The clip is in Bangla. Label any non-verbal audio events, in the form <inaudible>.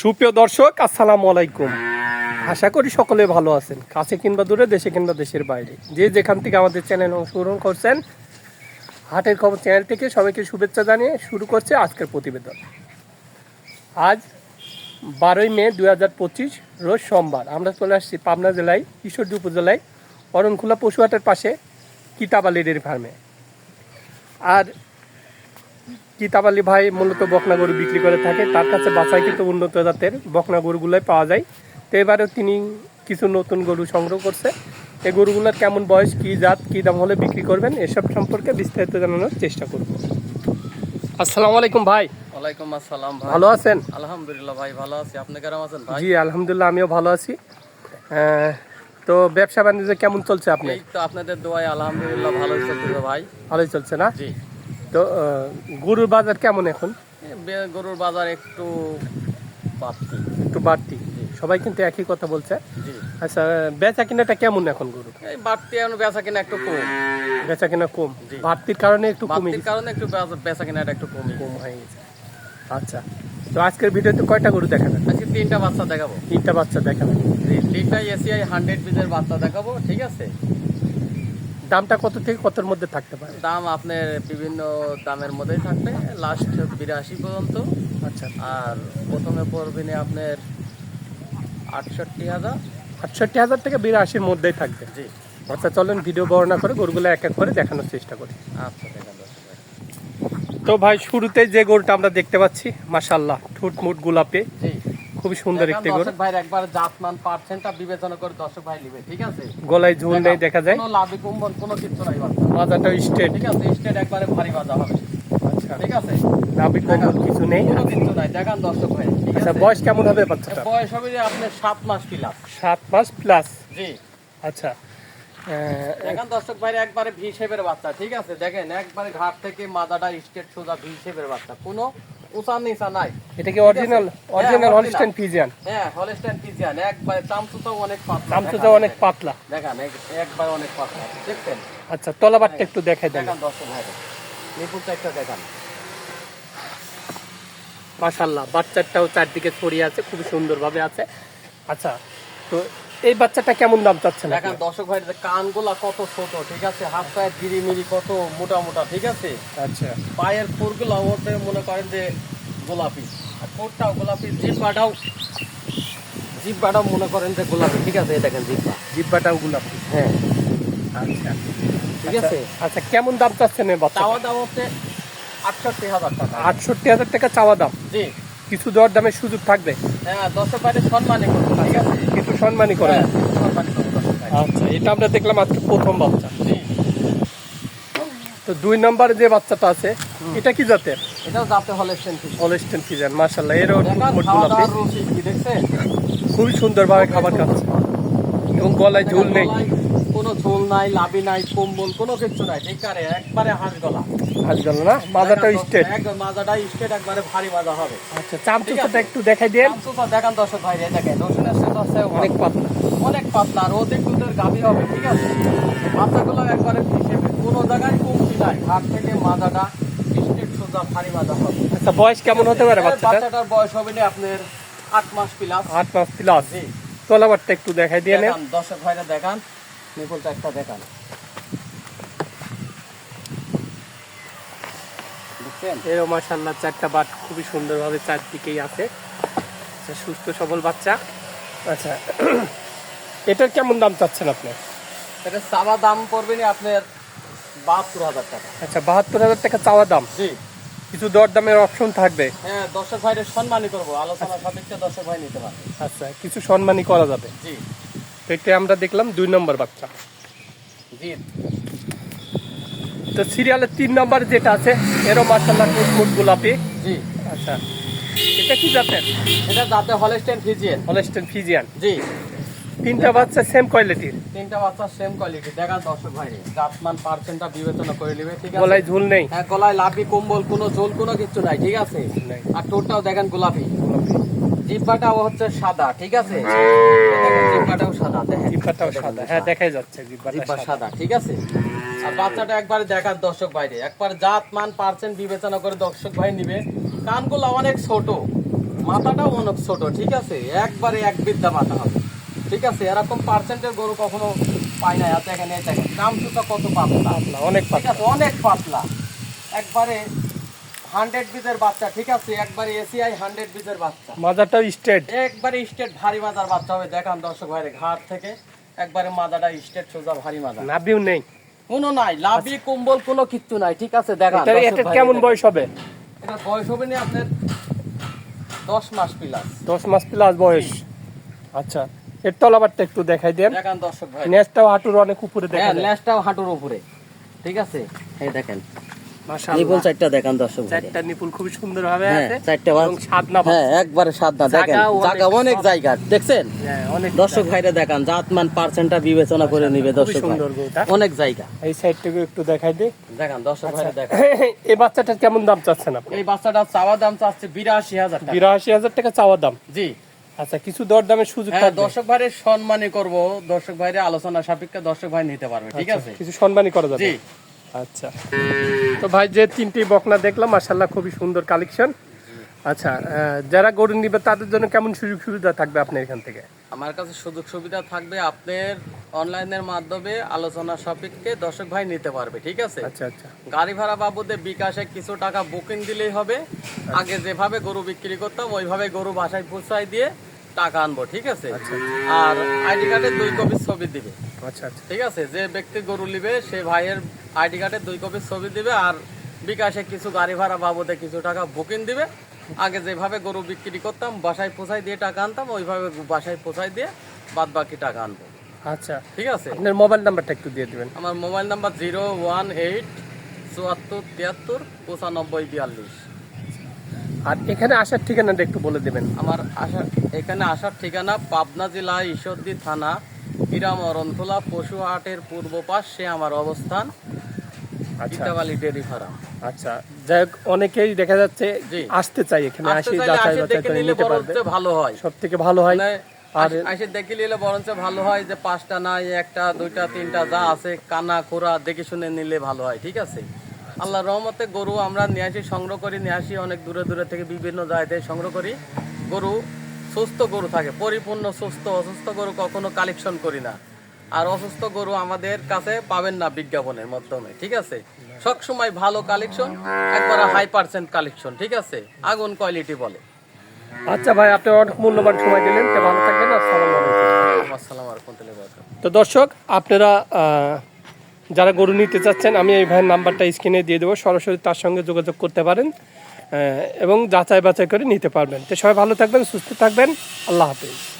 সুপ্রিয় দর্শক, আসসালামু আলাইকুম। আশা করি সকলে ভালো আছেন, কাছে কিংবা দূরে, দেশে কিংবা দেশের বাইরে। যে যেখান থেকে আমাদের চ্যানেল অংশগ্রহণ করছেন, হাটের খবর চ্যানেল থেকে সবাইকে শুভেচ্ছা জানিয়ে শুরু করছে আজকের প্রতিবেদন। আজ বারোই মে দু হাজার পঁচিশ, রোজ সোমবার। আমরা চলে আসছি পাবনা জেলায়, ঈশ্বরদী উপজেলায়, অরণখোলা পশুহাটের পাশে কিতাবালি ডেয়ারি ফার্মে। আর কিতাব আলী ভাই মূলত বকনা গরু বিক্রি করে থাকে। তার কাছে বাছাই কিন্তু উন্নত জাতের বকনা গরুগুলোই পাওয়া যায়। তো এবারেও তিনি কিছু নতুন গরু সংগ্রহ করছে। এই গরুগুলোর কেমন বয়স কী জাত কী দাম হলে বিক্রি করবেন এসব সম্পর্কে বিস্তারিত জানানোর চেষ্টা করব। আসসালামু আলাইকুম ভাই। ওয়ালাইকুম আসসালাম ভাই। ভালো আছেন? আলহামদুলিল্লাহ ভাই ভালো আছি। আপনি কেমন আছেন ভাই? জি আলহামদুলিল্লাহ আমিও ভালো আছি। তো ব্যবসা বাণিজ্য কেমন চলছে আপনি এই তো আপনাদের দোয়ায় আলহামদুলিল্লাহ ভালোই চলতেছে ভাই। ভালোই চলছে না? জি। তো গরুর বাজার কেমন এখন? গরুর বাজার একটু বাড়তি। একটু বাড়তি। সবাই কিন্তু একই কথা বলছে। আচ্ছা বেচা কিনাটা কেমন এখন গরু এই বাড়তি এখন বেচা কিনা একটু কম। বেচা কিনা কম? বাড়তির কারণে একটু কমে বাড়তির কারণে একটু বেচা- কিনাটা একটু কমই কম হয়ে গেছে। আচ্ছা। তো আজকের ভিডিওতে কয়টা গরু দেখাবেন আজকে তিনটা বাচ্চা দেখাবো। তিনটা বাচ্চা দেখাবেন জি তিনটা এসিআই হান্ড্রেড পিসের বাচ্চা দেখাবো ঠিক আছে? দামটা কত থেকে কতর মধ্যে থাকতে পারে? দাম আপনার বিভিন্ন দামের মধ্যেই থাকবে। লাস্ট বিরাশি পর্যন্ত। আচ্ছা। আর প্রথমে পড়বে আপনার আটষট্টি হাজার। আটষট্টি হাজার থেকে বিরাশির মধ্যেই থাকবে। জি। আচ্ছা চলেন ভিডিও বর্ণনা করে গরুগুলো এক এক করে দেখানোর চেষ্টা করি। আচ্ছা তো ভাই শুরুতে যে গরুটা আমরা দেখতে পাচ্ছি মাশাল্লাহ ঠুট মুট গোলাপে। জি। খুবই সুন্দর একটি গরু। ভাই একবার জাতমান পার্সেন্টটা বিবেচনা করে দর্শক ভাই নিবে ঠিক আছে? গলায় ঝুল নেই দেখা যায়। কোনো লাভি কুম্বল কোনো কিছু নাই বাচ্চা মাজাটা স্ট্রেট। ঠিক আছে স্টেট একবারে ভারী মাজা হবে। আচ্ছা। ঠিক আছে? নাভি কম্বল কিছু নেই। কোনো কিছু নাই। দেখান দর্শক ভাই আচ্ছা বয়স কেমন হবে বাচ্চাটা বয়স হবে যে আপনার সাত মাস প্লাস সাত মাস প্লাস জি। আচ্ছা। দেখেন দর্শক ভাই একবারে ভি শেপের বাচ্চা ঠিক আছে? দেখেন একবারে ঘাট থেকে মাদাটা স্টেট সোজা ভি শেপের বাচ্চা। কোনো উঁচা নিচা নাই। এটা কি অরিজিনাল হ্যাঁ, অরিজিনাল original। ফিজিয়ান হ্যাঁ হলস্টাইন একবারে অনেক পাতলা। দামটা অনেক পাতলা। দেখান একবার অনেক পাতলা। দেখছেন? আচ্ছা তলাবারটা একটু দেখাই দেন। দেখান দর্শক ভাই নিপুণটা একটা দেখান। মাশাল্লাহ বাচ্চাটাও চারদিকে ছড়িয়ে আছে খুব সুন্দরভাবে আছে। আচ্ছা তো এই বাচ্চাটা কেমন দাম চাচ্ছেন? দেখান দর্শক ভাই যে কানগুলা কত ছোট ঠিক আছে? হাত পায়ের গিরিমিরি কত মোটা মোটা ঠিক আছে? আচ্ছা। পায়ের ফুরগুলো ওতে মনে করেন যে গোলাপি। আর কোটটাও গোলাপি জিব্বাটাও জিব্বাটাও মনে করেন যে গোলাপি ঠিক আছে? এই দেখেন জিব্বা। জিব্বাটাও গোলাপি। হ্যাঁ। আচ্ছা। ঠিক আছে? আচ্ছা কেমন দাম চাচ্ছেন চাওয়া দাম হচ্ছে আটষট্টি হাজার টাকা। আটষট্টি হাজার টাকা চাওয়া দাম? জি। কিছু দর দামের সুযোগ থাকবে। হ্যাঁ দর্শক ভাইদের সম্মানই করব ঠিক আছে? কিছু সম্মানই করে হ্যাঁ, সম্মানই করব আচ্ছা এটা আমরা দেখলাম আজকে প্রথম বাচ্চা। তো দুই নম্বর যে বাচ্চাটা আছে এটা কি জাতের? এটাও সেন্টি হলস্টেন ফিজান দাওয়ার খুবই সুন্দরভাবে খাবার খাচ্ছে। এবং গলায় ঝুল নেই। কোনো ঝোল নাই লাভি নাই কম্বল কোনো কিছু নাই। একবারে হাঁস গলা। আজ গেল না? মাজাটা স্টেট একদম মাজাটা স্টেট একবারে ভারী মাজা হবে। আচ্ছা চামচুটা একটু দেখাই দেন। চামচুটা দেখান দর্শক ভাই এই দেখেন রসুনের সাথে আছে অনেক পাতলা। অনেক পাতলা আর অধিক দুধের গাভী হবে ঠিক আছে? মাথাগুলো একবারে হিসেবে কোনো জায়গায় কমতি নাই। হাত থেকে মাজাটা স্টেট সোজা ভারী মাজা হবে। আচ্ছা বয়স কেমন হতে পারে বাচ্চাটার? বয়স হবে না আপনার আট মাস প্লাস আট মাস প্লাস জি। তলাবারটা একটু দেখাই দিয়ে নেন। দর্শক ভাইরা দেখান। নিপুলটা একটা দেখান। এরও মাশাল্লাহ চারটা বাট খুবই সুন্দরভাবে চারদিকেই আছে। আচ্ছা সুস্থ সবল বাচ্চা। আচ্ছা <clears throat> এটার কেমন দাম চাচ্ছেন আপনি? এটা চাওয়া দাম পড়বে না আপনার বাহাত্তর হাজার টাকা। আচ্ছা বাহাত্তর হাজার টাকা চাওয়া দাম? জি। কিছু দর দামের অপশন থাকবে? হ্যাঁ দর্শক ভাইদের সম্মানই করব। আলোচনা সাপেক্ষে দর্শক ভাই নিতে পারবে। আচ্ছা কিছু সম্মানই করা যাবে। জি। তো এটা আমরা দেখলাম দুই নম্বর বাচ্চা। জি। তো সিরিয়ালের তিন নম্বর যেটা আছে এরও মার্শাল্লাহ টুটমুট গোলাপি। জি। আচ্ছা। এটা কি জাতের? এটা যাতে হলস্টেন ফিজিয়েন হলস্টেন ফিজিয়ান জি। তিনটা বাচ্চা সেম কোয়ালিটির তিনটা বাচ্চা সেম কোয়ালিটি দেখান দর্শক ভাই জাতমান পার্সেন্টটা বিবেচনা করে নেবে ঠিক আছে? গলায় ঝুল নেই। হ্যাঁ গলায় লাভি কম্বল কোনো ঝোল কোনো কিছু নাই ঠিক আছে? নাই। আর টোটটাও দেখেন গোলাপি। জিব্বাটাও হচ্ছে সাদা ঠিক আছে? জিব্বাটাও সাদা দেখেন। জিব্বাটাও সাদা। হ্যাঁ দেখাই যাচ্ছে জিব্বা সাদা। ঠিক আছে? আর বাচ্চাটা একবারে দেখার দর্শক বাইরে একবার জাত মান পার্সেন্ট বিবেচনা করে দর্শক ভাই নিবে। কানগুলো অনেক ছোট মাথাটাও অনেক ছোট ঠিক আছে? একবারে এক বিদ্যা মাথা হবে ঠিক আছে? এরকম পার্সেন্টের গরু কখনো পাই না। এত এখানে এই দেখেন কামচুটা কত পাতলা। পাতলা, অনেক পাতলা। অনেক পাতলা। একবারে হান্ড্রেড বিজের বাচ্চা ঠিক আছে? একবারে এসিআই হান্ড্রেড বিজের বাচ্চা। মাজাটাও স্ট্রেট একবারে স্টেট ভারী মাজার বাচ্চা হবে। দেখান দর্শক ভাইরে ঘাট থেকে একবারে মাদাটা স্টেট সোজা ভারী মাজা নাভিও নেই। কোনো নাই লাভি কুম্বল কোনো কিচ্ছু নাই ঠিক আছে? দেখান এটা কেমন বয়স হবে? এটা বয়স হবে না আপনার দশ মাস প্লাস দশ মাস প্লাস বয়স। আচ্ছা এর তলাবারটা একটু দেখাই দেন। দেখান দর্শক ভাই নেজটাও হাঁটুর অনেক উপরে দেখা হ্যাঁ যায়। হাঁটুর উপরে। ঠিক আছে? এই দেখেন। নিপুল চারটা দেখান দর্শক চারটা নিপুল সুন্দর ভাবে হ্যাঁ আছে চারটা এবং সাদনা হ্যাঁ একবারে দেখেন জায়গা অনেক জায়গা দেখছেন? হ্যাঁ, দর্শক ভাইরা দেখান জাতমান পার্সেন্টটা বিবেচনা করে নিবে দর্শক অনেক জায়গা। এই সাইডটাকে একটু দেখাই দিই। দেখান দর্শক ভাইরা দেখান। <laughs> এই বাচ্চাটার কেমন দাম চাচ্ছেন আপনি? এই বাচ্চাটা চাওয়া দাম চাচ্ছে বিরাশি হাজার টাকা। বিরাশি হাজার টাকা চাওয়া দাম? জি। আচ্ছা কিছু দর দামের সুযোগ হ্যাঁ থাকবে। দর্শক ভাইরে সম্মানই করব। দর্শক ভাইরে আলোচনা সাপেক্ষে দর্শক ভাই নিতে পারবে ঠিক আচ্ছা, আছে? কিছু সম্মানই করা যাবে। জি। আচ্ছা। তো ভাই যে তিনটি বকনা দেখলাম মাশাল্লাহ খুবই সুন্দর কালেকশন আচ্ছা যারা গরু নিবে তাদের জন্য কেমন সুযোগ সুবিধা থাকবে আপনার এখান থেকে? আমার কাছে সুযোগ সুবিধা থাকবে আপনার অনলাইনের মাধ্যমে আলোচনা সাপেক্ষে দর্শক ভাই নিতে পারবে ঠিক আছে? আচ্ছা আচ্ছা। গাড়ি ভাড়া বাবদে বিকাশে কিছু টাকা বুকিং দিলেই হবে। আগে যেভাবে গরু বিক্রি করতাম ওইভাবে গরু বাসায় পৌঁছায় দিয়ে টাকা আনব ঠিক আছে? আর আইডি কার্ডের দুই কপি ছবি দিবে। আচ্ছা আচ্ছা। ঠিক আছে? যে ব্যক্তি গরু নিবে সে ভাইয়ের আইডি কার্ডের দুই কপি ছবি দিবে আর বিকাশে কিছু গাড়ি ভাড়া বাবদে কিছু টাকা বুকিং দিবে। আগে যেভাবে গরু বিক্রি করতাম বাসায় পোষায় দিয়ে টাকা আনতাম ওইভাবে বাসায় পোষায় দিয়ে বাদ বাকি টাকা আনব। আচ্ছা। ঠিক আছে? আপনার মোবাইল নাম্বারটা একটু দিয়ে দিবেন। আমার mobile number zero one eight চুয়াত্তর তিয়াত্তর পঁচানব্বই বিয়াল্লিশ। আর এখানে আসার ঠিকানাটা একটু বলে দেবেন। আমার আসার এখানে আসার ঠিকানা পাবনা জেলা ঈশ্বরদী থানা হিরাম অরণখোলা পশু হাটের পূর্ব পাশে আমার অবস্থান আচ্ছা। Itabali dairy farm. আচ্ছা যাই হোক অনেকেই দেখা যাচ্ছে। আসতে চাই এখানে আসি যাচাই বাছাই করে নিতে পারবে। ভালো হয়। সব থেকে ভালো হয়। মানে আর দেখে নিলে বরঞ্চ ভালো হয় যে পাঁচটা নাই একটা দুইটা তিনটা যা আছে কানা খোরা দেখে শুনে নিলে ভালো হয় ঠিক আছে? আল্লাহ রহমতে গরু আমরা নিয়ে আসি সংগ্রহ করি নিয়ে আসি অনেক দূরে দূরে থেকে বিভিন্ন জায়গা থেকে সংগ্রহ করি। গরু সুস্থ গরু থাকে পরিপূর্ণ সুস্থ অসুস্থ গরু কখনো কালেকশন করি না। আর অসুস্থ গরু আমাদের কাছে পাবেন না বিজ্ঞাপনের মাধ্যমে ঠিক আছে? সব সময় ভালো কালেকশন একবার হাই পার্সেন্ট কালেকশন ঠিক আছে? আগুন কোয়ালিটি বলে। আচ্ছা ভাই আপনি অনেক মূল্যবান সময় দিলেন তো ভালো থাকবেন আসসালামু আলাইকুম। আসসালামু আলাইকুম তো দর্শক আপনারা যারা গরু নিতে চাচ্ছেন, আমি এই ভাইয়ের নাম্বারটা স্ক্রিনে দিয়ে দেবো। সরাসরি তার সঙ্গে যোগাযোগ করতে পারেন এবং যাচাই বাছাই করে নিতে পারবেন। তো সবাই ভালো থাকবেন, সুস্থ থাকবেন। আল্লাহ হাফিজ।